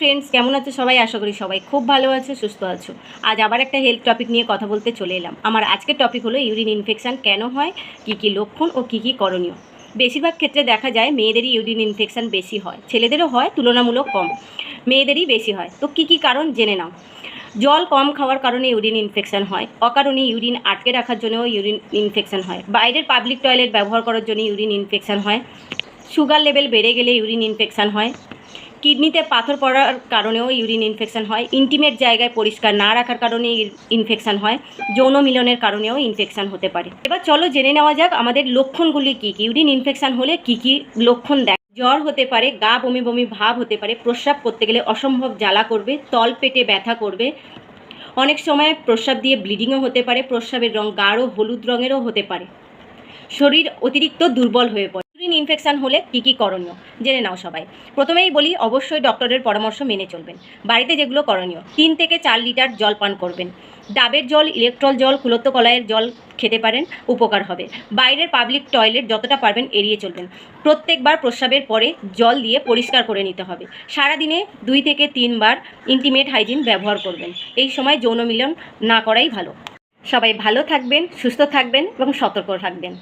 Friends কেমন আছো সবাই? আশা করি সবাই খুব ভালো আছে, সুস্থ আছো। আজ আবার একটা হেলথ টপিক নিয়ে কথা বলতে চলে এলাম। আমার আজকের টপিক হলো ইউরিন ইনফেকশন কেন হয়, কী কী লক্ষণ ও কী কী করণীয়? বেশিরভাগ ক্ষেত্রে দেখা যায় মেয়েদেরই ইউরিন ইনফেকশন বেশি হয়, ছেলেদেরও হয়, তুলনামূলক কম। মেয়েদেরই বেশি হয়। তো কী কী কারণ জেনে নাও। জল কম খাওয়ার কারণে ইউরিন ইনফেকশান হয়, অকারণে ইউরিন আটকে রাখার জন্যও ইউরিন ইনফেকশান হয়। বাইরের পাবলিক টয়লেট ব্যবহার করার জন্য ইউরিন ইনফেকশান হয়। সুগার লেভেল বেড়ে গেলে ইউরিন ইনফেকশন হয়। কিডনিতে পাথর পড়ার কারণেও ইউরিন ইনফেকশন হয়। ইন্টিমেট জায়গায় পরিষ্কার না রাখার কারণে ইনফেকশন হয়। যৌন মিলনের কারণেও ইনফেকশন হতে পারে। এবার চলো জেনে নেওয়া যাক আমাদের লক্ষণগুলি কী কী। ইউরিন ইনফেকশন হলে কী কী লক্ষণ দেখ জ্বর হতে পারে, গা বমি বমি ভাব হতে পারে, প্রস্রাব করতে গেলে অসম্ভব জ্বালা করবে, তল পেটে ব্যথা করবে। অনেক সময় প্রস্রাব দিয়ে ব্লিডিংও হতে পারে, প্রস্রাবের রং গাঢ় হলুদ রঙেরও হতে পারে। শরীর অতিরিক্ত দুর্বল হয়ে পড়ে। ইউরিন ইনফেকশন হলে কী কী করণীয়। জেনে নাও সবাই। প্রথমেই বলি, অবশ্যই ডক্টরের পরামর্শ মেনে চলবেন। বাড়িতে যেগুলো করণীয়, তিন থেকে চার লিটার জল পান করবেন। ডাবের জল ইলেকট্রল জল, কুলত্ব কলাইয়ের জল খেতে পারেন, উপকার হবে। বাইরের পাবলিক টয়লেট যতটা পারবেন এড়িয়ে চলবেন। প্রত্যেকবার প্রস্রাবের পরে জল দিয়ে পরিষ্কার করে নিতে হবে। সারাদিনে দুই থেকে তিনবার ইন্টিমেট হাইজিন ব্যবহার করবেন। এই সময় যৌন মিলন না করাই ভালো। সবাই ভালো থাকবেন, সুস্থ থাকবেন এবং সতর্ক থাকবেন।